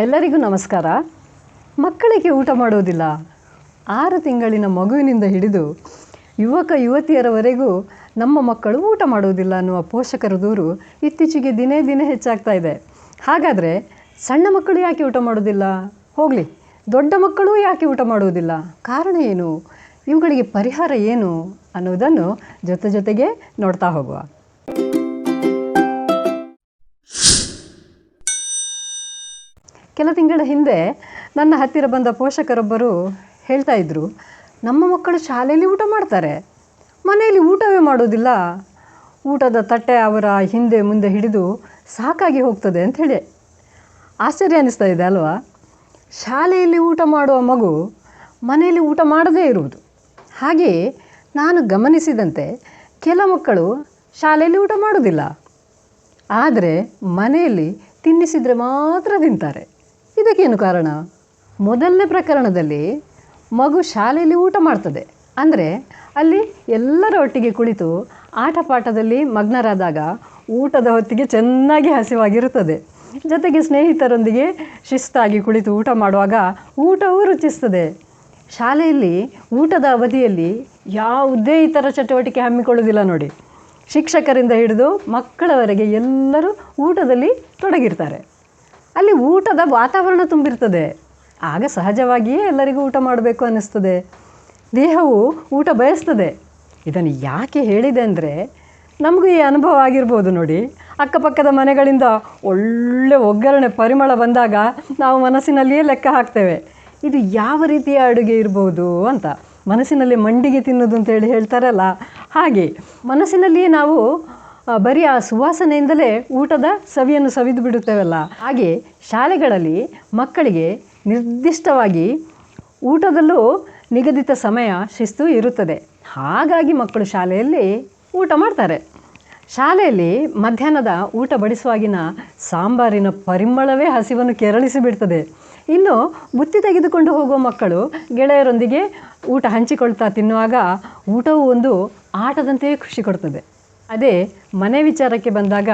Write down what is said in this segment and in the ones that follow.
ಎಲ್ಲರಿಗೂ ನಮಸ್ಕಾರ. ಮಕ್ಕಳಿಗೆ ಊಟ ಮಾಡೋದಿಲ್ಲ. ಆರು ತಿಂಗಳಿನ ಮಗುವಿನಿಂದ ಹಿಡಿದು ಯುವಕ ಯುವತಿಯರವರೆಗೂ ನಮ್ಮ ಮಕ್ಕಳು ಊಟ ಮಾಡೋದಿಲ್ಲ ಅನ್ನುವ ಪೋಷಕರ ದೂರು ಇತ್ತೀಚೆಗೆ ದಿನೇ ದಿನೇ ಹೆಚ್ಚಾಗ್ತಾ ಇದೆ. ಹಾಗಾದರೆ ಸಣ್ಣ ಮಕ್ಕಳು ಯಾಕೆ ಊಟ ಮಾಡೋದಿಲ್ಲ? ಹೋಗಲಿ, ದೊಡ್ಡ ಮಕ್ಕಳು ಯಾಕೆ ಊಟ ಮಾಡುವುದಿಲ್ಲ ಕಾರಣ ಏನು? ಇವುಗಳಿಗೆ ಪರಿಹಾರ ಏನು ಅನ್ನೋದನ್ನು ಜೊತೆ ಜೊತೆಗೆ ನೋಡ್ತಾ ಹೋಗುವ. ಕೆಲ ತಿಂಗಳ ಹಿಂದೆ ನನ್ನ ಹತ್ತಿರ ಬಂದ ಪೋಷಕರೊಬ್ಬರು ಹೇಳ್ತಾ ಇದ್ದರು ನಮ್ಮ ಮಕ್ಕಳು ಶಾಲೆಯಲ್ಲಿ ಊಟ ಮಾಡ್ತಾರೆ. ಮನೆಯಲ್ಲಿ ಊಟವೇ ಮಾಡೋದಿಲ್ಲ. ಊಟದ ತಟ್ಟೆ ಅವರ ಹಿಂದೆ ಮುಂದೆ ಹಿಡಿದು ಸಾಕಾಗಿ ಹೋಗ್ತದೆ ಅಂತ ಹೇಳಿ. ಆಶ್ಚರ್ಯ ಅನ್ನಿಸ್ತಾ ಇದೆ ಅಲ್ವಾ? ಶಾಲೆಯಲ್ಲಿ ಊಟ ಮಾಡುವ ಮಗು ಮನೆಯಲ್ಲಿ ಊಟ ಮಾಡದೇ ಇರುವುದು. ಹಾಗೆಯೇ ನಾನು ಗಮನಿಸಿದಂತೆ ಕೆಲ ಮಕ್ಕಳು ಶಾಲೆಯಲ್ಲಿ ಊಟ ಮಾಡೋದಿಲ್ಲ ಆದರೆ ಮನೆಯಲ್ಲಿ ತಿನ್ನಿಸಿದರೆ ಮಾತ್ರ ತಿಂತಾರೆ. ಇದಕ್ಕೇನು ಕಾರಣ? ಮೊದಲನೇ ಪ್ರಕರಣದಲ್ಲಿ ಮಗು ಶಾಲೆಯಲ್ಲಿ ಊಟ ಮಾಡ್ತದೆ. ಅಂದರೆ ಅಲ್ಲಿ ಎಲ್ಲರ ಒಟ್ಟಿಗೆ ಕುಳಿತು ಆಟ ಪಾಠದಲ್ಲಿ ಮಗ್ನರಾದಾಗ ಊಟದ ಹೊತ್ತಿಗೆ ಚೆನ್ನಾಗಿ ಹಸಿವಾಗಿರುತ್ತದೆ. ಜೊತೆಗೆ ಸ್ನೇಹಿತರೊಂದಿಗೆ ಶಿಸ್ತಾಗಿ ಕುಳಿತು ಊಟ ಮಾಡುವಾಗ ಊಟವೂ ರುಚಿಸ್ತದೆ. ಶಾಲೆಯಲ್ಲಿ ಊಟದ ಅವಧಿಯಲ್ಲಿ ಯಾವುದೇ ಇತರ ಚಟುವಟಿಕೆ ಹಮ್ಮಿಕೊಳ್ಳುವುದಿಲ್ಲ ನೋಡಿ. ಶಿಕ್ಷಕರಿಂದ ಹಿಡಿದು ಮಕ್ಕಳವರೆಗೆ ಎಲ್ಲರೂ ಊಟದಲ್ಲಿ ತೊಡಗಿರ್ತಾರೆ. ಅಲ್ಲಿ ಊಟದ ವಾತಾವರಣ ತುಂಬಿರ್ತದೆ. ಆಗ ಸಹಜವಾಗಿಯೇ ಎಲ್ಲರಿಗೂ ಊಟ ಮಾಡಬೇಕು ಅನ್ನಿಸ್ತದೆ. ದೇಹವು ಊಟ ಬಯಸ್ತದೆ. ಇದನ್ನು ಯಾಕೆ ಹೇಳಿದೆ ಅಂದರೆ, ನಮಗೂ ಈ ಅನುಭವ ಆಗಿರ್ಬೋದು ನೋಡಿ. ಅಕ್ಕಪಕ್ಕದ ಮನೆಗಳಿಂದ ಒಳ್ಳೆ ಒಗ್ಗರಣೆ ಪರಿಮಳ ಬಂದಾಗ ನಾವು ಮನಸ್ಸಿನಲ್ಲಿಯೇ ಲೆಕ್ಕ ಹಾಕ್ತೇವೆ. ಇದು ಯಾವ ರೀತಿಯ ಅಡುಗೆ ಇರ್ಬೋದು ಅಂತ. ಮನಸ್ಸಿನಲ್ಲಿ ಮಂಡಿಗೆ ತಿನ್ನೋದು ಅಂತೇಳಿ ಹೇಳ್ತಾರಲ್ಲ. ಹಾಗೆ ಮನಸ್ಸಿನಲ್ಲಿಯೇ ನಾವು ಬರೀ ಆ ಸುವಾಸನೆಯಿಂದಲೇ ಊಟದ ಸವಿಯನ್ನು ಸವಿದು ಬಿಡುತ್ತೇವಲ್ಲ. ಹಾಗೆ ಶಾಲೆಗಳಲ್ಲಿ ಮಕ್ಕಳಿಗೆ ನಿರ್ದಿಷ್ಟವಾಗಿ ಊಟದಲ್ಲೂ ನಿಗದಿತ ಸಮಯ ಶಿಸ್ತು ಇರುತ್ತದೆ. ಹಾಗಾಗಿ ಮಕ್ಕಳು ಶಾಲೆಯಲ್ಲಿ ಊಟ ಮಾಡ್ತಾರೆ. ಶಾಲೆಯಲ್ಲಿ ಮಧ್ಯಾಹ್ನದ ಊಟ ಬಡಿಸುವಾಗಿನ ಸಾಂಬಾರಿನ ಪರಿಮಳವೇ ಹಸಿವನ್ನು ಕೆರಳಿಸಿ ಬಿಡ್ತದೆ. ಇನ್ನು ಬುತ್ತಿ ತೆಗೆದುಕೊಂಡು ಹೋಗುವ ಮಕ್ಕಳು ಗೆಳೆಯರೊಂದಿಗೆ ಊಟ ಹಂಚಿಕೊಳ್ತಾ ತಿನ್ನುವಾಗ ಊಟವು ಒಂದು ಆಟದಂತೆಯೇ ಖುಷಿ ಕೊಡ್ತದೆ. ಅದೇ ಮನೆ ವಿಚಾರಕ್ಕೆ ಬಂದಾಗ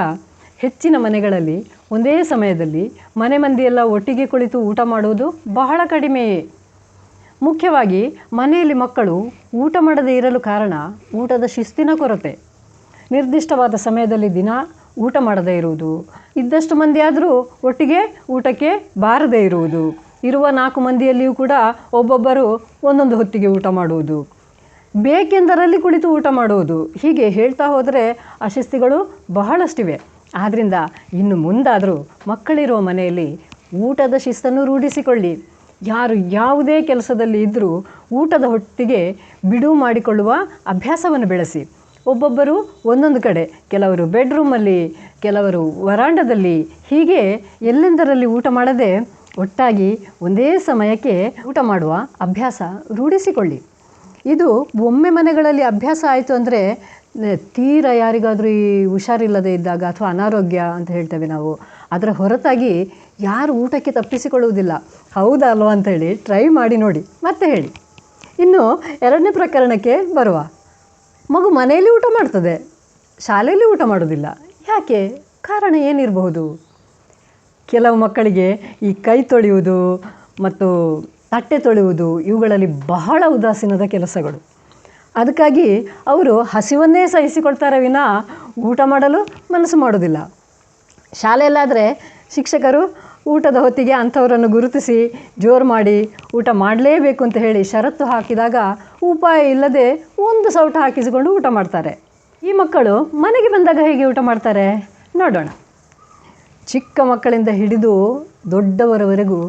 ಹೆಚ್ಚಿನ ಮನೆಗಳಲ್ಲಿ ಒಂದೇ ಸಮಯದಲ್ಲಿ ಮನೆ ಮಂದಿಯೆಲ್ಲ ಒಟ್ಟಿಗೆ ಕುಳಿತು ಊಟ ಮಾಡುವುದು ಬಹಳ ಕಡಿಮೆಯೇ. ಮುಖ್ಯವಾಗಿ ಮನೆಯಲ್ಲಿ ಮಕ್ಕಳು ಊಟ ಮಾಡದೇ ಇರಲು ಕಾರಣ ಊಟದ ಶಿಸ್ತಿನ ಕೊರತೆ. ನಿರ್ದಿಷ್ಟವಾದ ಸಮಯದಲ್ಲಿ ದಿನ ಊಟ ಮಾಡದೇ ಇರುವುದು. ಇದ್ದಷ್ಟು ಮಂದಿ ಆದರೂ ಒಟ್ಟಿಗೆ ಊಟಕ್ಕೆ ಬಾರದೇ ಇರುವುದು. ಇರುವ ನಾಲ್ಕು ಮಂದಿಯಲ್ಲಿಯೂ ಕೂಡ ಒಬ್ಬೊಬ್ಬರು ಒಂದೊಂದು ಹೊತ್ತಿಗೆ ಊಟ ಮಾಡುವುದು. ಬೇಕೆಂದರಲ್ಲಿ ಕುಳಿತು ಊಟ ಮಾಡುವುದು. ಹೀಗೆ ಹೇಳ್ತಾ ಹೋದರೆ ಅಶಿಸ್ತಿಗಳು ಬಹಳಷ್ಟಿವೆ. ಆದ್ದರಿಂದ ಇನ್ನು ಮುಂದಾದರೂ ಮಕ್ಕಳಿರುವ ಮನೆಯಲ್ಲಿ ಊಟದ ಶಿಸ್ತನ್ನು ರೂಢಿಸಿಕೊಳ್ಳಿ. ಯಾರು ಯಾವುದೇ ಕೆಲಸದಲ್ಲಿ ಇದ್ದರೂ ಊಟದ ಹೊತ್ತಿಗೆ ಬಿಡುವು ಮಾಡಿಕೊಳ್ಳುವ ಅಭ್ಯಾಸವನ್ನು ಬೆಳೆಸಿ. ಒಬ್ಬೊಬ್ಬರು ಒಂದೊಂದು ಕಡೆ, ಕೆಲವರು ಬೆಡ್ರೂಮಲ್ಲಿ, ಕೆಲವರು ವರಾಂಡದಲ್ಲಿ. ಹೀಗೆ ಎಲ್ಲೆಂದರಲ್ಲಿ ಊಟ ಮಾಡದೆ ಒಟ್ಟಾಗಿ ಒಂದೇ ಸಮಯಕ್ಕೆ ಊಟ ಮಾಡುವ ಅಭ್ಯಾಸ ರೂಢಿಸಿಕೊಳ್ಳಿ. ಇದು ಒಮ್ಮೆ ಮನೆಗಳಲ್ಲಿ ಅಭ್ಯಾಸ ಆಯಿತು ಅಂದರೆ ತೀರ ಯಾರಿಗಾದರೂ ಈ ಹುಷಾರಿಲ್ಲದೆ ಇದ್ದಾಗ ಅಥವಾ ಅನಾರೋಗ್ಯ ಅಂತ ಹೇಳ್ತೇವೆ ನಾವು, ಅದರ ಹೊರತಾಗಿ ಯಾರು ಊಟಕ್ಕೆ ತಪ್ಪಿಸಿಕೊಳ್ಳುವುದಿಲ್ಲ. ಹೌದಾ ಅಲ್ವಾ ಅಂತೇಳಿ ಟ್ರೈ ಮಾಡಿ ನೋಡಿ, ಮತ್ತೆ ಹೇಳಿ. ಇನ್ನು ಎರಡನೇ ಪ್ರಕರಣಕ್ಕೆ ಬರುವ. ಮಗು ಮನೆಯಲ್ಲಿ ಊಟ ಮಾಡ್ತದೆ, ಶಾಲೆಯಲ್ಲಿ ಊಟ ಮಾಡೋದಿಲ್ಲ ಯಾಕೆ? ಕಾರಣ ಏನಿರಬಹುದು? ಕೆಲವು ಮಕ್ಕಳಿಗೆ ಈ ಕೈ ತೊಳೆಯುವುದು ಮತ್ತು ತಟ್ಟೆ ತೊಳೆಯುವುದು, ಇವುಗಳಲ್ಲಿ ಬಹಳ ಉದಾಸೀನದ ಕೆಲಸಗಳು. ಅದಕ್ಕಾಗಿ ಅವರು ಹಸಿವನ್ನೇ ಸಹಿಸಿಕೊಳ್ತಾರೆ ವಿನ ಊಟ ಮಾಡಲು ಮನಸ್ಸು ಮಾಡೋದಿಲ್ಲ ಶಾಲೆಯಲ್ಲಾದರೆ ಶಿಕ್ಷಕರು ಊಟದ ಹೊತ್ತಿಗೆ ಅಂಥವರನ್ನು ಗುರುತಿಸಿ ಜೋರು ಮಾಡಿ ಊಟ ಮಾಡಲೇಬೇಕು ಅಂತ ಹೇಳಿ ಷರತ್ತು ಹಾಕಿದಾಗ ಉಪಾಯ ಇಲ್ಲದೆ ಒಂದು ಸೌಟ ಹಾಕಿಸಿಕೊಂಡು ಊಟ ಮಾಡ್ತಾರೆ. ಈ ಮಕ್ಕಳು ಮನೆಗೆ ಬಂದಾಗ ಹೇಗೆ ಊಟ ಮಾಡ್ತಾರೆ? ನೋಡೋಣ. ಚಿಕ್ಕ ಮಕ್ಕಳಿಂದ ಹಿಡಿದು ದೊಡ್ಡವರವರೆಗೂ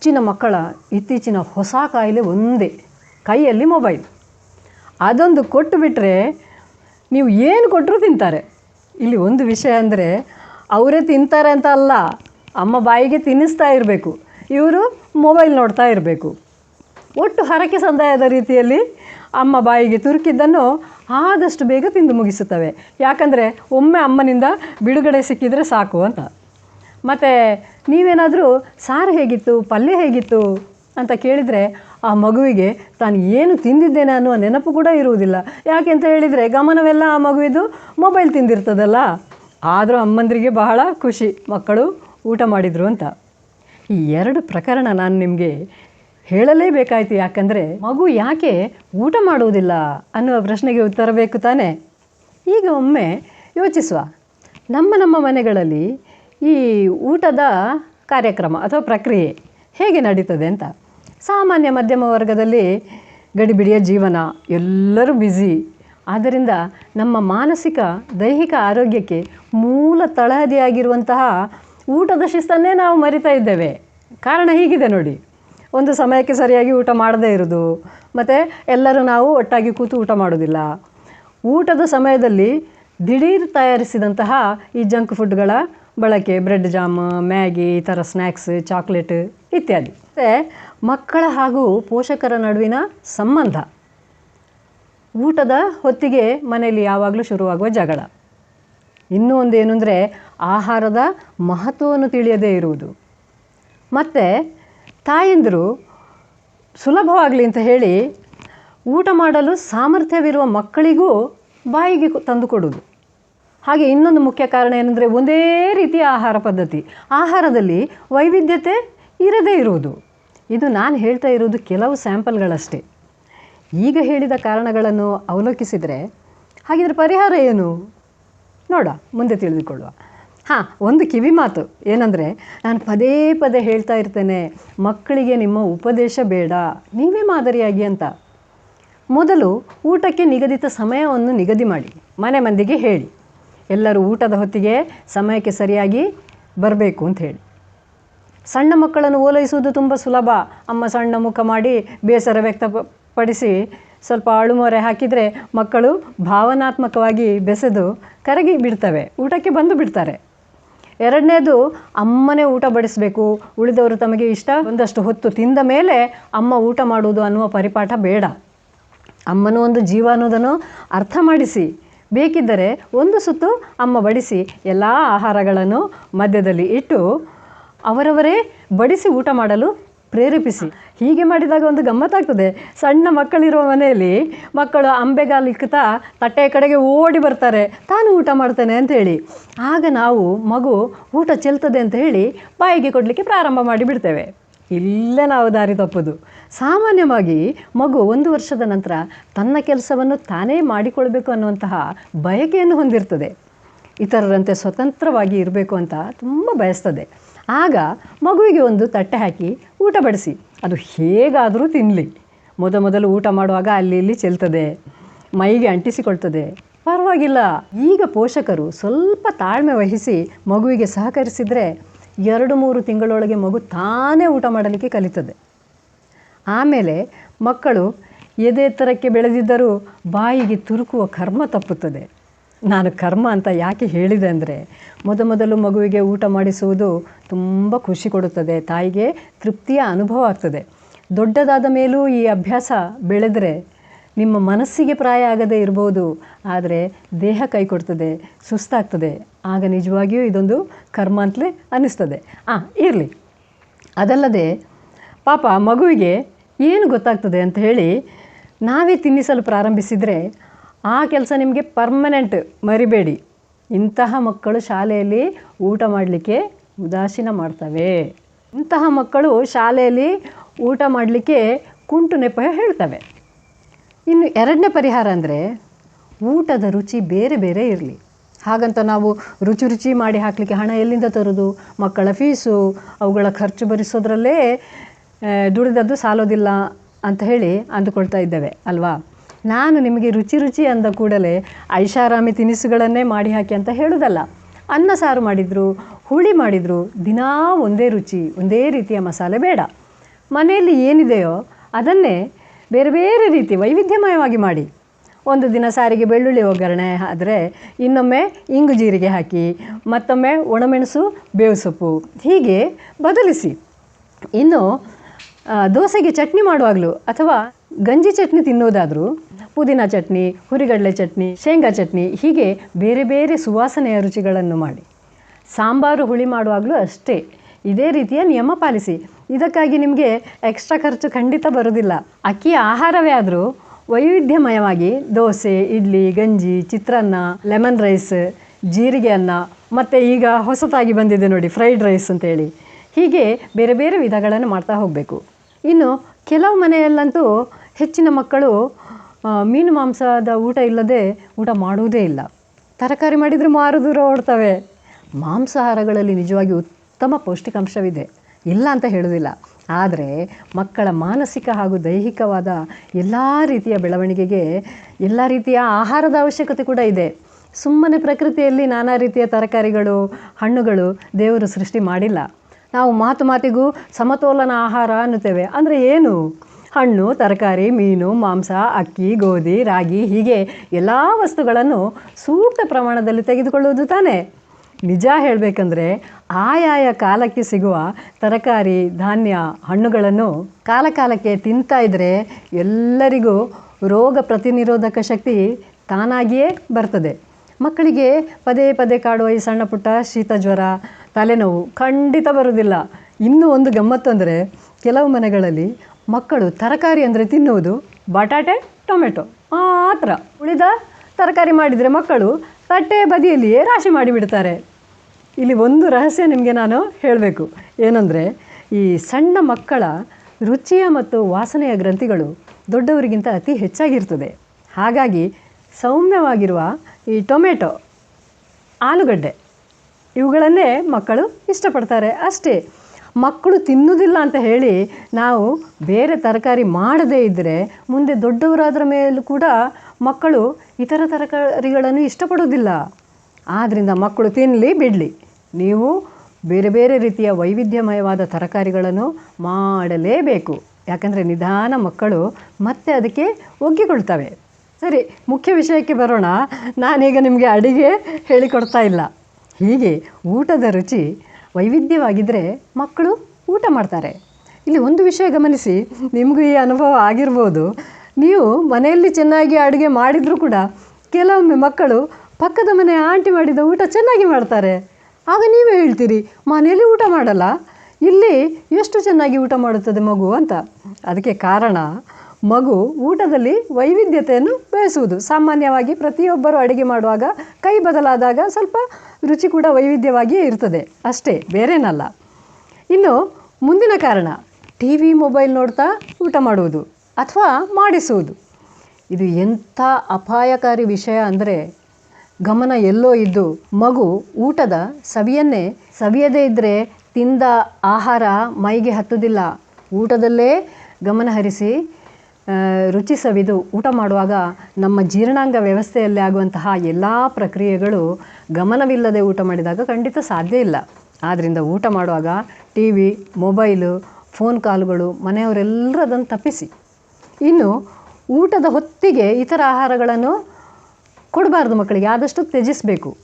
ಹೆಚ್ಚಿನ ಮಕ್ಕಳ ಇತ್ತೀಚಿನ ಹೊಸ ಕಾಯಿಲೆ ಒಂದೇ, ಕೈಯಲ್ಲಿ ಮೊಬೈಲ್. ಅದೊಂದು ಕೊಟ್ಟು ಬಿಟ್ಟರೆ ನೀವು ಏನು ಕೊಟ್ಟರೂ ತಿಂತಾರೆ. ಇಲ್ಲಿ ಒಂದು ವಿಷಯ ಅಂದರೆ, ಅವರೇ ತಿಂತಾರೆ ಅಂತ ಅಲ್ಲ, ಅಮ್ಮ ಬಾಯಿಗೆ ತಿನ್ನಿಸ್ತಾ ಇರಬೇಕು. ಇವರು ಮೊಬೈಲ್ ನೋಡ್ತಾ ಇರಬೇಕು. ಒಟ್ಟು ಹರಕೆ ಸಂದಾಯದ ರೀತಿಯಲ್ಲಿ ಅಮ್ಮ ಬಾಯಿಗೆ ತುರುಕಿದ್ದನ್ನು ಆದಷ್ಟು ಬೇಗ ತಿಂದು ಮುಗಿಸುತ್ತವೆ. ಯಾಕಂದರೆ ಒಮ್ಮೆ ಅಮ್ಮನಿಂದ ಬಿಡುಗಡೆ ಸಿಕ್ಕಿದರೆ ಸಾಕು ಅಂತ. ಮತ್ತು ನೀವೇನಾದರೂ ಸಾರು ಹೇಗಿತ್ತು, ಪಲ್ಯ ಹೇಗಿತ್ತು ಅಂತ ಕೇಳಿದರೆ ಆ ಮಗುವಿಗೆ ತಾನು ಏನು ತಿಂದಿದ್ದೇನೆ ಅನ್ನುವ ನೆನಪು ಕೂಡ ಇರುವುದಿಲ್ಲ. ಯಾಕೆ ಅಂತ ಹೇಳಿದರೆ ಗಮನವೆಲ್ಲ ಆ ಮಗುವಿದು ಮೊಬೈಲ್ ತಿಂದಿರ್ತದಲ್ಲ. ಆದರೂ ಅಮ್ಮಂದರಿಗೆ ಬಹಳ ಖುಷಿ. ಮಕ್ಕಳು ಊಟ ಮಾಡಿದರು ಅಂತ. ಈ ಎರಡು ಪ್ರಕರಣ ನಾನು ನಿಮಗೆ ಹೇಳಲೇಬೇಕಾಯಿತು. ಯಾಕಂದರೆ ಮಗು ಯಾಕೆ ಊಟ ಮಾಡುವುದಿಲ್ಲ ಅನ್ನುವ ಪ್ರಶ್ನೆಗೆ ಉತ್ತರ ಬೇಕು ತಾನೇ? ಈಗ ಒಮ್ಮೆ ಯೋಚಿಸುವ. ನಮ್ಮ ನಮ್ಮ ಮನೆಗಳಲ್ಲಿ ಈ ಊಟದ ಕಾರ್ಯಕ್ರಮ ಅಥವಾ ಪ್ರಕ್ರಿಯೆ ಹೇಗೆ ನಡೀತದೆ ಅಂತ. ಸಾಮಾನ್ಯ ಮಧ್ಯಮ ವರ್ಗದಲ್ಲಿ ಗಡಿಬಿಡಿಯ ಜೀವನ ಎಲ್ಲರೂ ಬ್ಯುಸಿ ಆದ್ದರಿಂದ ನಮ್ಮ ಮಾನಸಿಕ, ದೈಹಿಕ ಆರೋಗ್ಯಕ್ಕೆ ಮೂಲ ತಳಹದಿಯಾಗಿರುವಂತಹ ಊಟದ ಶಿಸ್ತನ್ನೇ ನಾವು ಮರಿತಾ ಇದ್ದೇವೆ. ಕಾರಣ ಹೀಗಿದೆ ನೋಡಿ. ಒಂದು ಸಮಯಕ್ಕೆ ಸರಿಯಾಗಿ ಊಟ ಮಾಡದೇ ಇರೋದು, ಮತ್ತು ಎಲ್ಲರೂ ನಾವು ಒಟ್ಟಾಗಿ ಕೂತು ಊಟ ಮಾಡೋದಿಲ್ಲ ಊಟದ ಸಮಯದಲ್ಲಿ ದಿಢೀರ್ ತಯಾರಿಸಿದಂತಹ ಈ ಜಂಕ್ ಫುಡ್ಗಳ ಬಳಕೆ ಬ್ರೆಡ್ ಜಾಮ್ ಮ್ಯಾಗಿ, ಈ ಥರ ಸ್ನ್ಯಾಕ್ಸ್ ಚಾಕ್ಲೇಟ್ ಇತ್ಯಾದಿ. ಮತ್ತು ಮಕ್ಕಳ ಹಾಗೂ ಪೋಷಕರ ನಡುವಿನ ಸಂಬಂಧ. ಊಟದ ಹೊತ್ತಿಗೆ ಮನೆಯಲ್ಲಿ ಯಾವಾಗಲೂ ಶುರುವಾಗುವ ಜಗಳ. ಇನ್ನೂ ಒಂದು ಏನು ಅಂದರೆ ಆಹಾರದ ಮಹತ್ವವನ್ನು ತಿಳಿಯದೇ ಇರುವುದು. ಮತ್ತು ತಾಯಂದಿರು ಸುಲಭವಾಗಲಿ ಅಂತ ಹೇಳಿ ಊಟ ಮಾಡಲು ಸಾಮರ್ಥ್ಯವಿರುವ ಮಕ್ಕಳಿಗೂ ಬಾಯಿಗೆ ತಂದುಕೊಡುವುದು ತಂದು ಕೊಡುವುದು. ಹಾಗೆ ಇನ್ನೊಂದು ಮುಖ್ಯ ಕಾರಣ ಏನಂದರೆ ಒಂದೇ ರೀತಿಯ ಆಹಾರ ಪದ್ಧತಿ. ಆಹಾರದಲ್ಲಿ ವೈವಿಧ್ಯತೆ ಇರದೇ ಇರುವುದು. ಇದು ನಾನು ಹೇಳ್ತಾ ಇರೋದು ಕೆಲವು ಸ್ಯಾಂಪಲ್ಗಳಷ್ಟೇ. ಈಗ ಹೇಳಿದ ಕಾರಣಗಳನ್ನು ಅವಲೋಕಿಸಿದರೆ ಹಾಗಿದ್ರೆ ಪರಿಹಾರ ಏನು? ನೋಡ, ಮುಂದೆ ತಿಳಿದುಕೊಳ್ಳುವ. ಹಾಂ, ಒಂದು ಕಿವಿ ಮಾತು. ಏನಂದರೆ, ನಾನು ಪದೇ ಪದೇ ಹೇಳ್ತಾ ಇರ್ತೇನೆ, ಮಕ್ಕಳಿಗೆ ನಿಮ್ಮ ಉಪದೇಶ ಬೇಡ, ನೀವೇ ಮಾದರಿಯಾಗಿ ಅಂತ. ಮೊದಲು ಊಟಕ್ಕೆ ನಿಗದಿತ ಸಮಯವನ್ನು ನಿಗದಿ ಮಾಡಿ, ಮನೆ ಮಂದಿಗೆ ಹೇಳಿ. ಎಲ್ಲರೂ ಊಟದ ಹೊತ್ತಿಗೆ ಸಮಯಕ್ಕೆ ಸರಿಯಾಗಿ ಬರಬೇಕು ಅಂತ ಹೇಳಿ. ಸಣ್ಣ ಮಕ್ಕಳನ್ನು ಓಲೈಸುವುದು ತುಂಬ ಸುಲಭ. ಅಮ್ಮ ಸಣ್ಣ ಮುಖ ಮಾಡಿ ಬೇಸರ ವ್ಯಕ್ತಪಡಿಸಿ ಸ್ವಲ್ಪ ಅಳುಮೊರೆ ಹಾಕಿದರೆ ಮಕ್ಕಳು ಭಾವನಾತ್ಮಕವಾಗಿ ಬೆಸೆದು ಕರಗಿ ಬಿಡ್ತವೆ. ಊಟಕ್ಕೆ ಬಂದು ಬಿಡ್ತಾರೆ. ಎರಡನೇದು, ಅಮ್ಮನೇ ಊಟ ಬಡಿಸಬೇಕು. ಉಳಿದವರು ತಮಗೆ ಇಷ್ಟ ಒಂದಷ್ಟು ಹೊತ್ತು ತಿಂದ ಮೇಲೆ ಅಮ್ಮ ಊಟ ಮಾಡುವುದು ಅನ್ನುವ ಪರಿಪಾಠ ಬೇಡ. ಅಮ್ಮನೂ ಒಂದು ಜೀವ ಅನ್ನೋದನ್ನು ಅರ್ಥ ಮಾಡಿಸಿ. ಬೇಕಿದ್ದರೆ ಒಂದು ಸುತ್ತು ಅಮ್ಮ ಬಡಿಸಿ ಎಲ್ಲ ಆಹಾರಗಳನ್ನು ಮಧ್ಯದಲ್ಲಿ ಇಟ್ಟು ಅವರವರೇ ಬಡಿಸಿ ಊಟ ಮಾಡಲು ಪ್ರೇರೇಪಿಸಿ. ಹೀಗೆ ಮಾಡಿದಾಗ ಒಂದು ಗಮ್ಮತ್ತಾಗ್ತದೆ ಸಣ್ಣ ಮಕ್ಕಳಿರುವ ಮನೆಯಲ್ಲಿ ಮಕ್ಕಳು ಅಂಬೆಗಾಲಿಕ್ತಾ ತಟ್ಟೆಯ ಕಡೆಗೆ ಓಡಿ ಬರ್ತಾರೆ. ತಾನು ಊಟ ಮಾಡ್ತೇನೆ ಅಂತ ಹೇಳಿ. ಆಗ ನಾವು ಮಗು ಊಟ ಚೆಲ್ತದೆ ಅಂತ ಹೇಳಿ ಬಾಯಿಗೆ ಕೊಡಲಿಕ್ಕೆ ಪ್ರಾರಂಭ ಮಾಡಿ ಬಿಡ್ತೇವೆ ಇಲ್ಲೇ ನಾವು ದಾರಿ ತಪ್ಪೋದು. ಸಾಮಾನ್ಯವಾಗಿ ಮಗು ಒಂದು ವರ್ಷದ ನಂತರ ತನ್ನ ಕೆಲಸವನ್ನು ತಾನೇ ಮಾಡಿಕೊಳ್ಬೇಕು ಅನ್ನುವಂತಹ ಬಯಕೆಯನ್ನು ಹೊಂದಿರ್ತದೆ. ಇತರರಂತೆ ಸ್ವತಂತ್ರವಾಗಿ ಇರಬೇಕು ಅಂತ ತುಂಬ ಬಯಸ್ತದೆ. ಆಗ ಮಗುವಿಗೆ ಒಂದು ತಟ್ಟೆ ಹಾಕಿ ಊಟ ಬಡಿಸಿ. ಅದು ಹೇಗಾದರೂ ತಿನ್ನಲಿ ಮೊದ ಮೊದಲು ಊಟ ಮಾಡುವಾಗ ಅಲ್ಲಿ ಇಲ್ಲಿ ಚೆಲ್ತದೆ. ಮೈಗೆ ಅಂಟಿಸಿಕೊಳ್ತದೆ. ಪರವಾಗಿಲ್ಲ. ಈಗ ಪೋಷಕರು ಸ್ವಲ್ಪ ತಾಳ್ಮೆ ವಹಿಸಿ ಮಗುವಿಗೆ ಸಹಕರಿಸಿದರೆ ಎರಡು ಮೂರು ತಿಂಗಳೊಳಗೆ ಮಗು ತಾನೇ ಊಟ ಮಾಡಲಿಕ್ಕೆ ಕಲಿತದೆ. ಆಮೇಲೆ ಮಕ್ಕಳು ಎದೆ ಎತ್ತರಕ್ಕೆ ಬೆಳೆದಿದ್ದರೂ ಬಾಯಿಗೆ ತುರುಕುವ ಕರ್ಮ ತಪ್ಪುತ್ತದೆ. ನಾನು ಕರ್ಮ ಅಂತ ಯಾಕೆ ಹೇಳಿದೆ ಅಂದರೆ ಮೊದಮೊದಲು ಮಗುವಿಗೆ ಊಟ ಮಾಡಿಸುವುದು ತುಂಬ ಖುಷಿ ಕೊಡುತ್ತದೆ, ತಾಯಿಗೆ ತೃಪ್ತಿಯ ಅನುಭವ ಆಗ್ತದೆ. ದೊಡ್ಡದಾದ ಮೇಲೂ ಈ ಅಭ್ಯಾಸ ಬೆಳೆದರೆ ನಿಮ್ಮ ಮನಸ್ಸಿಗೆ ಪ್ರಾಯ ಆಗದೇ ಇರ್ಬೋದು, ಆದರೆ ದೇಹ ಕೈ ಕೊಡ್ತದೆ, ಸುಸ್ತಾಗ್ತದೆ. ಆಗ ನಿಜವಾಗಿಯೂ ಇದೊಂದು ಕರ್ಮ ಅಂತಲೇ ಅನ್ನಿಸ್ತದೆ. ಆ, ಇರಲಿ. ಅದಲ್ಲದೆ ಪಾಪ ಮಗುವಿಗೆ ಏನು ಗೊತ್ತಾಗ್ತದೆ ಅಂತ ಹೇಳಿ ನಾವೇ ತಿನ್ನಿಸಲು ಪ್ರಾರಂಭಿಸಿದರೆ ಆ ಕೆಲಸ ನಿಮಗೆ ಪರ್ಮನೆಂಟ್ ಮರಿಬೇಡಿ. ಇಂತಹ ಮಕ್ಕಳು ಶಾಲೆಯಲ್ಲಿ ಊಟ ಮಾಡಲಿಕ್ಕೆ ಉದಾಸೀನ ಮಾಡ್ತವೆ. ಇಂತಹ ಮಕ್ಕಳು ಶಾಲೆಯಲ್ಲಿ ಊಟ ಮಾಡಲಿಕ್ಕೆ ಕುಂಟು ನೆಪ ಹೇಳ್ತವೆ. ಇನ್ನು ಎರಡನೇ ಪರಿಹಾರ ಅಂದರೆ ಊಟದ ರುಚಿ ಬೇರೆ ಬೇರೆ ಇರಲಿ. ಹಾಗಂತ ನಾವು ರುಚಿ ರುಚಿ ಮಾಡಿ ಹಾಕಲಿಕ್ಕೆ ಹಣ ಎಲ್ಲಿಂದ ತರೋದು? ಮಕ್ಕಳ ಫೀಸು, ಅವುಗಳ ಖರ್ಚು ಭರಿಸೋದ್ರಲ್ಲೇ ದುಡಿದದ್ದು ಸಾಲೋದಿಲ್ಲ ಅಂತ ಹೇಳಿ ಅಂದುಕೊಳ್ತಾ ಇದ್ದೇವೆ, ಅಲ್ವಾ? ನಾನು ನಿಮಗೆ ರುಚಿ ರುಚಿ ಅಂದ ಕೂಡಲೇ ಐಷಾರಾಮಿ ತಿನಿಸುಗಳನ್ನೇ ಮಾಡಿ ಹಾಕಿ ಅಂತ ಹೇಳೋದಲ್ಲ. ಅನ್ನ ಸಾರು ಮಾಡಿದರು, ಹುಳಿ ಮಾಡಿದರು, ದಿನಾ ಒಂದೇ ರುಚಿ, ಒಂದೇ ರೀತಿಯ ಮಸಾಲೆ ಬೇಡ. ಮನೆಯಲ್ಲಿ ಏನಿದೆಯೋ ಅದನ್ನೇ ಬೇರೆ ಬೇರೆ ರೀತಿ ವೈವಿಧ್ಯಮಯವಾಗಿ ಮಾಡಿ. ಒಂದು ದಿನ ಸಾರಿಗೆ ಬೆಳ್ಳುಳ್ಳಿ ಒಗ್ಗರಣೆ ಆದರೆ ಇನ್ನೊಮ್ಮೆ ಇಂಗು ಜೀರಿಗೆ ಹಾಕಿ, ಮತ್ತೊಮ್ಮೆ ಒಣಮೆಣಸು, ಬೇವು ಸೊಪ್ಪು ಹೀಗೆ ಬದಲಿಸಿ. ಇನ್ನು ದೋಸೆಗೆ ಚಟ್ನಿ ಮಾಡುವಾಗಲೂ ಅಥವಾ ಗಂಜಿ ಚಟ್ನಿ ತಿನ್ನೋದಾದರೂ ಪುದೀನ ಚಟ್ನಿ, ಹುರಿಗಡಲೆ ಚಟ್ನಿ, ಶೇಂಗಾ ಚಟ್ನಿ ಹೀಗೆ ಬೇರೆ ಬೇರೆ ಸುವಾಸನೆಯ ರುಚಿಗಳನ್ನು ಮಾಡಿ. ಸಾಂಬಾರು ಹುಳಿ ಮಾಡುವಾಗಲೂ ಅಷ್ಟೇ. ಇದೇ ರೀತಿಯ ನಿಯಮ ಪಾಲಿಸಿ. ಇದಕ್ಕಾಗಿ ನಿಮಗೆ ಎಕ್ಸ್ಟ್ರಾ ಖರ್ಚು ಖಂಡಿತ ಬರುವುದಿಲ್ಲ. ಅಕ್ಕಿಯ ಆಹಾರವೇ ಆದರೂ ವೈವಿಧ್ಯಮಯವಾಗಿ ದೋಸೆ, ಇಡ್ಲಿ, ಗಂಜಿ, ಚಿತ್ರಾನ್ನ ಲೆಮನ್ ರೈಸ್ ಜೀರಿಗೆ ಅನ್ನ, ಮತ್ತು ಈಗ ಹೊಸತಾಗಿ ಬಂದಿದೆ ನೋಡಿ ಫ್ರೈಡ್ ರೈಸ್ ಅಂತೇಳಿ ಹೀಗೆ ಬೇರೆ ಬೇರೆ ವಿಧಗಳನ್ನು ಮಾಡ್ತಾ ಹೋಗಬೇಕು. ಇನ್ನು ಕೆಲವು ಮನೆಯಲ್ಲಂತೂ ಹೆಚ್ಚಿನ ಮಕ್ಕಳು ಮೀನು ಮಾಂಸದ ಊಟ ಇಲ್ಲದೆ ಊಟ ಮಾಡುವುದೇ ಇಲ್ಲ. ತರಕಾರಿ ಮಾಡಿದರೆ ಮಾರು ದೂರ ಓಡ್ತವೆ. ಮಾಂಸಾಹಾರಗಳಲ್ಲಿ ನಿಜವಾಗಿ ಉತ್ತಮ ಪೌಷ್ಟಿಕಾಂಶವಿದೆ. ಇಲ್ಲ ಅಂತ ಹೇಳೋದಿಲ್ಲ. ಆದರೆ ಮಕ್ಕಳ ಮಾನಸಿಕ ಹಾಗೂ ದೈಹಿಕವಾದ ಎಲ್ಲ ರೀತಿಯ ಬೆಳವಣಿಗೆಗೆ ಎಲ್ಲ ರೀತಿಯ ಆಹಾರದ ಅವಶ್ಯಕತೆ ಕೂಡ ಇದೆ. ಸುಮ್ಮನೆ ಪ್ರಕೃತಿಯಲ್ಲಿ ನಾನಾ ರೀತಿಯ ತರಕಾರಿಗಳು, ಹಣ್ಣುಗಳು ದೇವರು ಸೃಷ್ಟಿ ಮಾಡಿಲ್ಲ. ನಾವು ಮಾತು ಮಾತಿಗೂ ಸಮತೋಲನ ಆಹಾರ ಅನ್ನುತ್ತೇವೆ. ಅಂದರೆ ಏನು? ಹಣ್ಣು, ತರಕಾರಿ, ಮೀನು, ಮಾಂಸ, ಅಕ್ಕಿ, ಗೋಧಿ, ರಾಗಿ ಹೀಗೆ ಎಲ್ಲ ವಸ್ತುಗಳನ್ನು ಸೂಕ್ತ ಪ್ರಮಾಣದಲ್ಲಿ ತೆಗೆದುಕೊಳ್ಳುವುದು ತಾನೇ. ನಿಜ ಹೇಳಬೇಕಂದ್ರೆ ಆಯಾಯ ಕಾಲಕ್ಕೆ ಸಿಗುವ ತರಕಾರಿ, ಧಾನ್ಯ, ಹಣ್ಣುಗಳನ್ನು ಕಾಲ ಕಾಲಕ್ಕೆ ತಿಂತಾ ಇದ್ದರೆ ಎಲ್ಲರಿಗೂ ರೋಗ ಪ್ರತಿನಿರೋಧಕ ಶಕ್ತಿ ತಾನಾಗಿಯೇ ಬರ್ತದೆ. ಮಕ್ಕಳಿಗೆ ಪದೇ ಪದೇ ಕಾಡುವ ಈ ಸಣ್ಣ ಪುಟ್ಟ ಶೀತ ಜ್ವರ, ತಲೆನೋವು ಖಂಡಿತ ಬರುವುದಿಲ್ಲ. ಇನ್ನೂ ಒಂದು ಗಮ್ಮತ್ತು ಅಂದರೆ ಕೆಲವು ಮನೆಗಳಲ್ಲಿ ಮಕ್ಕಳು ತರಕಾರಿ ಅಂದರೆ ತಿನ್ನುವುದು ಬಟಾಟೆ, ಟೊಮೆಟೊ ಮಾತ್ರ. ಉಳಿದ ತರಕಾರಿ ಮಾಡಿದರೆ ಮಕ್ಕಳು ತಟ್ಟೆ ಬದಿಯಲ್ಲಿಯೇ ರಾಶಿ ಮಾಡಿಬಿಡ್ತಾರೆ. ಇಲ್ಲಿ ಒಂದು ರಹಸ್ಯ ನಿಮಗೆ ನಾನು ಹೇಳಬೇಕು. ಏನಂದರೆ, ಈ ಸಣ್ಣ ಮಕ್ಕಳ ರುಚಿಯ ಮತ್ತು ವಾಸನೆಯ ಗ್ರಂಥಿಗಳು ದೊಡ್ಡವರಿಗಿಂತ ಅತಿ ಹೆಚ್ಚಾಗಿರ್ತದೆ. ಹಾಗಾಗಿ ಸೌಮ್ಯವಾಗಿರುವ ಈ ಟೊಮೆಟೊ, ಆಲೂಗಡ್ಡೆ, ಇವುಗಳನ್ನೇ ಮಕ್ಕಳು ಇಷ್ಟಪಡ್ತಾರೆ. ಅಷ್ಟೇ, ಮಕ್ಕಳು ತಿನ್ನುವುದಿಲ್ಲ ಅಂತ ಹೇಳಿ ನಾವು ಬೇರೆ ತರಕಾರಿ ಮಾಡದೇ ಇದ್ದರೆ ಮುಂದೆ ದೊಡ್ಡವರಾದ್ರ ಮೇಲೂ ಕೂಡ ಮಕ್ಕಳು ಇತರ ತರಕಾರಿಗಳನ್ನು ಇಷ್ಟಪಡೋದಿಲ್ಲ ಆದ್ದರಿಂದ ಮಕ್ಕಳು ತಿನ್ನಲಿ ಬಿಡಲಿ. ನೀವು ಬೇರೆ ಬೇರೆ ರೀತಿಯ ವೈವಿಧ್ಯಮಯವಾದ ತರಕಾರಿಗಳನ್ನು ಮಾಡಲೇಬೇಕು. ಯಾಕಂದರೆ ನಿಧಾನ ಮಕ್ಕಳು ಮತ್ತೆ ಅದಕ್ಕೆ ಒಗ್ಗಿಕೊಳ್ತವೆ. ಸರಿ, ಮುಖ್ಯ ವಿಷಯಕ್ಕೆ ಬರೋಣ. ನಾನೀಗ ನಿಮಗೆ ಅಡಿಗೆ ಹೇಳಿಕೊಡ್ತಾ ಇಲ್ಲ. ಹೀಗೆ ಊಟದ ರುಚಿ ವೈವಿಧ್ಯವಾಗಿದ್ದರೆ ಮಕ್ಕಳು ಊಟ ಮಾಡ್ತಾರೆ. ಇಲ್ಲಿ ಒಂದು ವಿಷಯ ಗಮನಿಸಿ, ನಿಮಗೂ ಈ ಅನುಭವ ಆಗಿರ್ಬೋದು. ನೀವು ಮನೆಯಲ್ಲಿ ಚೆನ್ನಾಗಿ ಅಡುಗೆ ಮಾಡಿದರೂ ಕೂಡ ಕೆಲವೊಮ್ಮೆ ಮಕ್ಕಳು ಪಕ್ಕದ ಮನೆ ಆಂಟಿ ಮಾಡಿದ ಊಟ ಚೆನ್ನಾಗಿ ಮಾಡ್ತಾರೆ. ಆಗ ನೀವೇ ಹೇಳ್ತೀರಿ, ಮನೆಯಲ್ಲಿ ಊಟ ಮಾಡಲ್ಲ? ಇಲ್ಲಿ ಎಷ್ಟು ಚೆನ್ನಾಗಿ ಊಟ ಮಾಡುತ್ತದೆ ಮಗು ಅಂತ. ಅದಕ್ಕೆ ಕಾರಣ, ಮಗು ಊಟದಲ್ಲಿ ವೈವಿಧ್ಯತೆಯನ್ನು ಬಯಸುವುದು ಸಾಮಾನ್ಯವಾಗಿ ಪ್ರತಿಯೊಬ್ಬರು ಅಡುಗೆ ಮಾಡುವಾಗ ಕೈ ಬದಲಾದಾಗ ಸ್ವಲ್ಪ ರುಚಿ ಕೂಡ ವೈವಿಧ್ಯವಾಗಿಯೇ ಇರ್ತದೆ. ಅಷ್ಟೇ, ಬೇರೇನಲ್ಲ. ಇನ್ನು ಮುಂದಿನ ಕಾರಣ ಟಿ ವಿ ಮೊಬೈಲ್ ನೋಡ್ತಾ ಊಟ ಮಾಡುವುದು ಅಥವಾ ಮಾಡಿಸುವುದು. ಇದು ಎಂಥ ಅಪಾಯಕಾರಿ ವಿಷಯ ಅಂದರೆ ಗಮನ ಎಲ್ಲೋ ಇದ್ದು ಮಗು ಊಟದ ಸವಿಯನ್ನೇ ಸವಿಯದೇ ಇದ್ದರೆ ತಿಂದ ಆಹಾರ ಮೈಗೆ ಹತ್ತುವುದಿಲ್ಲ ಊಟದಲ್ಲೇ ಗಮನ ಹರಿಸಿ ರುಚಿ ಸವಿದು ಊಟ ಮಾಡುವಾಗ ನಮ್ಮ ಜೀರ್ಣಾಂಗ ವ್ಯವಸ್ಥೆಯಲ್ಲಿ ಆಗುವಂತಹ ಎಲ್ಲ ಪ್ರಕ್ರಿಯೆಗಳು ಗಮನವಿಲ್ಲದೆ ಊಟ ಮಾಡಿದಾಗ ಖಂಡಿತ ಸಾಧ್ಯ ಇಲ್ಲ. ಆದ್ದರಿಂದ ಊಟ ಮಾಡುವಾಗ ಟಿ ವಿ, ಮೊಬೈಲು, ಫೋನ್ ಕಾಲ್ಗಳು ಮನೆಯವರೆಲ್ಲರೂ ಅದನ್ನು ತಪ್ಪಿಸಿ. ಇನ್ನು ಊಟದ ಹೊತ್ತಿಗೆ ಇತರ ಆಹಾರಗಳನ್ನು ಕೊಡಬಾರ್ದು ಮಕ್ಕಳಿಗೆ, ಆದಷ್ಟು ತ್ಯಜಿಸಬೇಕು.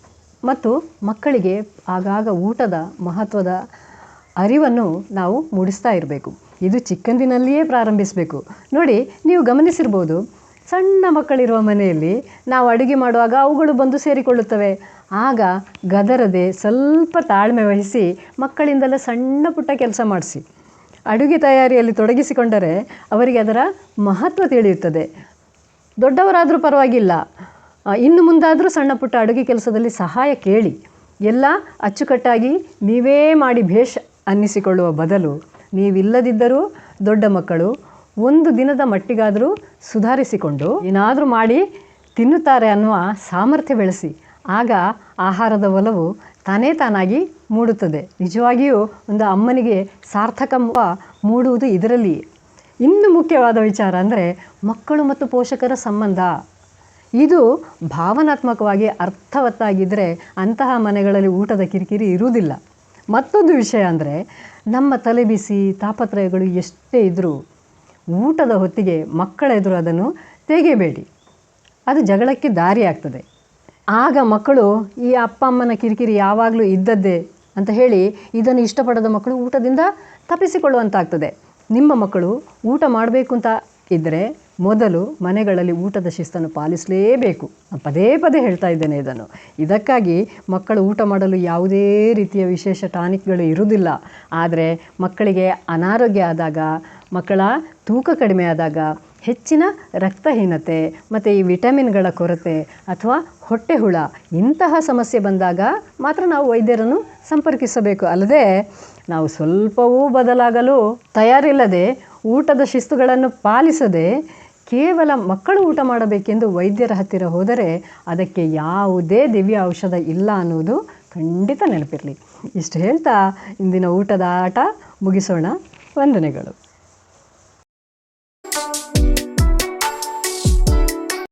ಮತ್ತು ಮಕ್ಕಳಿಗೆ ಆಗಾಗ ಊಟದ ಮಹತ್ವದ ಅರಿವನ್ನು ನಾವು ಮೂಡಿಸ್ತಾ ಇರಬೇಕು. ಇದು ಚಿಕ್ಕಂದಿನಲ್ಲಿಯೇ ಪ್ರಾರಂಭಿಸಬೇಕು. ನೋಡಿ, ನೀವು ಗಮನಿಸಿರ್ಬೋದು, ಸಣ್ಣ ಮಕ್ಕಳಿರುವ ಮನೆಯಲ್ಲಿ ನಾವು ಅಡುಗೆ ಮಾಡುವಾಗ ಅವುಗಳು ಬಂದು ಸೇರಿಕೊಳ್ಳುತ್ತವೆ. ಆಗ ಗದರದೆ ಸ್ವಲ್ಪ ತಾಳ್ಮೆ ವಹಿಸಿ ಮಕ್ಕಳಿಂದಲೇ ಸಣ್ಣ ಪುಟ್ಟ ಕೆಲಸ ಮಾಡಿಸಿ. ಅಡುಗೆ ತಯಾರಿಯಲ್ಲಿ ತೊಡಗಿಸಿಕೊಂಡರೆ ಅವರಿಗೆ ಅದರ ಮಹತ್ವ ತಿಳಿಯುತ್ತದೆ. ದೊಡ್ಡವರಾದರೂ ಪರವಾಗಿಲ್ಲ. ಇನ್ನು ಮುಂದಾದರೂ ಸಣ್ಣ ಪುಟ್ಟ ಅಡುಗೆ ಕೆಲಸದಲ್ಲಿ ಸಹಾಯ ಕೇಳಿ. ಎಲ್ಲ ಅಚ್ಚುಕಟ್ಟಾಗಿ ನೀವೇ ಮಾಡಿ ಭೇಷ್ ಅನ್ನಿಸಿಕೊಳ್ಳುವ ಬದಲು ನೀವಿಲ್ಲದಿದ್ದರೂ ದೊಡ್ಡ ಮಕ್ಕಳು ಒಂದು ದಿನದ ಮಟ್ಟಿಗಾದರೂ ಸುಧಾರಿಸಿಕೊಂಡು ಏನಾದರೂ ಮಾಡಿ ತಿನ್ನುತ್ತಾರೆ ಅನ್ನುವ ಸಾಮರ್ಥ್ಯ ಬೆಳೆಸಿ. ಆಗ ಆಹಾರದ ಒಲವು ತಾನೇ ತಾನಾಗಿ ಮೂಡುತ್ತದೆ. ನಿಜವಾಗಿಯೂ ಒಂದು ಅಮ್ಮನಿಗೆ ಸಾರ್ಥಕ ಮೂಡುವುದು ಇದರಲ್ಲಿಯೇ. ಇನ್ನು ಮುಖ್ಯವಾದ ವಿಚಾರ ಅಂದರೆ ಮಕ್ಕಳು ಮತ್ತು ಪೋಷಕರ ಸಂಬಂಧ. ಇದು ಭಾವನಾತ್ಮಕವಾಗಿ ಅರ್ಥವತ್ತಾಗಿದ್ದರೆ ಅಂತಹ ಮನೆಗಳಲ್ಲಿ ಊಟದ ಕಿರಿಕಿರಿ ಇರುವುದಿಲ್ಲ. ಮತ್ತೊಂದು ವಿಷಯ ಅಂದರೆ, ನಮ್ಮ ತಲೆ ಬಿಸಿ, ತಾಪತ್ರಯಗಳು ಎಷ್ಟೇ ಇದ್ದರೂ ಊಟದ ಹೊತ್ತಿಗೆ ಮಕ್ಕಳ ಎದುರು ಅದನ್ನು ತೆಗೆಯಬೇಡಿ ಅದು ಜಗಳಕ್ಕೆ ದಾರಿ ಆಗ್ತದೆ. ಆಗ ಮಕ್ಕಳು, ಈ ಅಪ್ಪ ಅಮ್ಮನ ಕಿರಿಕಿರಿ ಯಾವಾಗಲೂ ಇದ್ದದ್ದೇ ಅಂತ ಹೇಳಿ ಇದನ್ನು ಇಷ್ಟಪಡದ ಮಕ್ಕಳು ಊಟದಿಂದ ತಪ್ಪಿಸಿಕೊಳ್ಳುವಂತಾಗ್ತದೆ. ನಿಮ್ಮ ಮಕ್ಕಳು ಊಟ ಮಾಡಬೇಕು ಅಂತ ಇದ್ದರೆ ಮೊದಲು ಮನೆಗಳಲ್ಲಿ ಊಟದ ಶಿಸ್ತನ್ನು ಪಾಲಿಸಲೇಬೇಕು. ಪದೇ ಪದೇ ಹೇಳ್ತಾ ಇದ್ದೇನೆ ಇದನ್ನು. ಇದಕ್ಕಾಗಿ ಮಕ್ಕಳು ಊಟ ಮಾಡಲು ಯಾವುದೇ ರೀತಿಯ ವಿಶೇಷ ಟಾನಿಕ್ಗಳು ಇರುವುದಿಲ್ಲ. ಆದರೆ ಮಕ್ಕಳಿಗೆ ಅನಾರೋಗ್ಯ ಆದಾಗ, ಮಕ್ಕಳ ತೂಕ ಕಡಿಮೆ ಆದಾಗ, ಹೆಚ್ಚಿನ ರಕ್ತಹೀನತೆ ಮತ್ತು ಈ ವಿಟಮಿನ್ಗಳ ಕೊರತೆ ಅಥವಾ ಹೊಟ್ಟೆ ಹುಳ ಇಂತಹ ಸಮಸ್ಯೆ ಬಂದಾಗ ಮಾತ್ರ ನಾವು ವೈದ್ಯರನ್ನು ಸಂಪರ್ಕಿಸಬೇಕು. ಅಲ್ಲದೆ ನಾವು ಸ್ವಲ್ಪವೂ ಬದಲಾಗಲು ತಯಾರಿಲ್ಲದೆ ಊಟದ ಶಿಸ್ತುಗಳನ್ನು ಪಾಲಿಸದೆ ಕೇವಲ ಮಕ್ಕಳು ಊಟ ಮಾಡಬೇಕೆಂದು ವೈದ್ಯರ ಹತ್ತಿರ ಹೋದರೆ ಅದಕ್ಕೆ ಯಾವುದೇ ದಿವ್ಯ ಔಷಧ ಇಲ್ಲ ಅನ್ನೋದು ಖಂಡಿತ ನೆನಪಿರಲಿ. ಇಷ್ಟು ಹೇಳ್ತಾ ಇಂದಿನ ಊಟದ ಆಟ ಮುಗಿಸೋಣ. ವಂದನೆಗಳು.